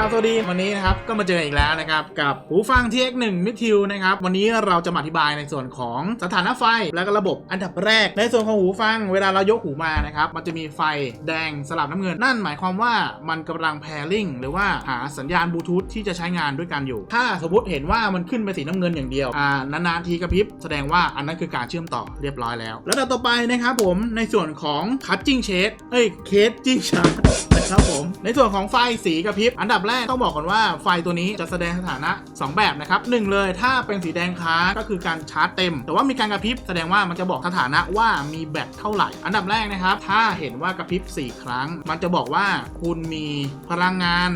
ครับสวัสดีวันนี้นะครับก็มาเจออีกแล้วนะครับกับหูฟัง TX1 มิทิวนะครับวันนี้เราจะมาอธิบายในส่วนของสถานะไฟและก็ระบบอันดับแรก ในส่วนของหูฟัง เวลาเรายกหูมานะครับมันจะมีไฟแดงสลับน้ำเงินนั่นหมายความว่ามันกำลังแพริงหรือว่าหาสัญญาณบลูทูธที่จะใช้งานด้วยกันอยู่ ถ้าสมมติเห็นว่ามันขึ้นไปสีน้ำเงินอย่างเดียวอ่านานๆทีกระพริบแสดงว่าอันนั้นคือการเชื่อมต่อเรียบร้อยแล้ว แล้วต่อไปนะครับผมในส่วนของคัตจิ้งเชดเอ้ยเคสจิ้งชาร์นะครับผม ในส่วนของไฟสีกระพริบอันดับแรกต้องบอกก่อนว่าไฟตัวนี้จะแสดงสถานะ 2 แบบนะครับหนึ่งเลยถ้าเป็นสีแดงค้างก็คือการชาร์จเต็ม แต่ว่ามีการกระพริบแสดงว่ามันจะบอกสถานะว่ามีแบตเท่าไหร่ อันดับแรกนะครับ ถ้าเห็นว่ากระพริบ4 ครั้ง มันจะบอกว่าคุณมีพลังงาน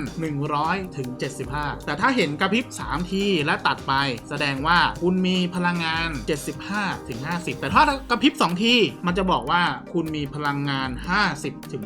100ถึง75 แต่ถ้าเห็นกระพริบ3ทีและตัดไป แสดงว่าคุณมีพลังงาน 75ถึง50 แต่ถ้ากระพริบ2ทีมันจะบอกว่าคุณมีพลังงาน 50ถึง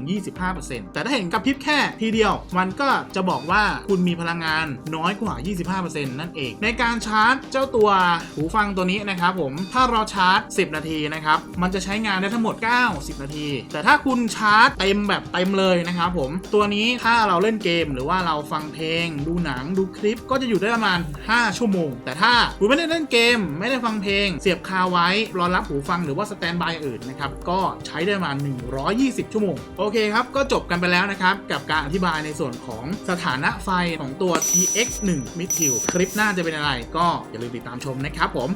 25%แต่ถ้าเห็นกระพริบแค่ทีเดียวมันก็จะบอกว่าคุณมีพลังงานน้อยกว่า 25%นั่นเอง ในการชาร์จเจ้าตัวหูฟังตัวนี้นะครับผมถ้าเราชาร์จ 10 นาทีนะครับมันจะใช้งานได้ทั้งหมด 90 นาที แต่ถ้าคุณชาร์จเต็มแบบเต็มเลยนะครับผมตัวนี้ถ้าเราเล่นเกมหรือว่าเราฟังเพลง ดูหนังดูคลิปก็จะอยู่ได้ประมาณ 5 ชั่วโมง แต่ถ้าคุณไม่ได้เล่นเกม ไม่ได้ฟังเพลง เสียบคาไว้รอรับหูฟังหรือว่าสแตนบายอื่นนะครับก็ใช้ได้ประมาณ 120 ชั่วโมงโอเคครับก็จบกันไปแล้วนะครับกับการอธิบายในส่วนของสถานะไฟของตัว TX1 Midfield คลิปหน้าจะเป็นอะไรก็อย่าลืมติดตามชมนะครับผม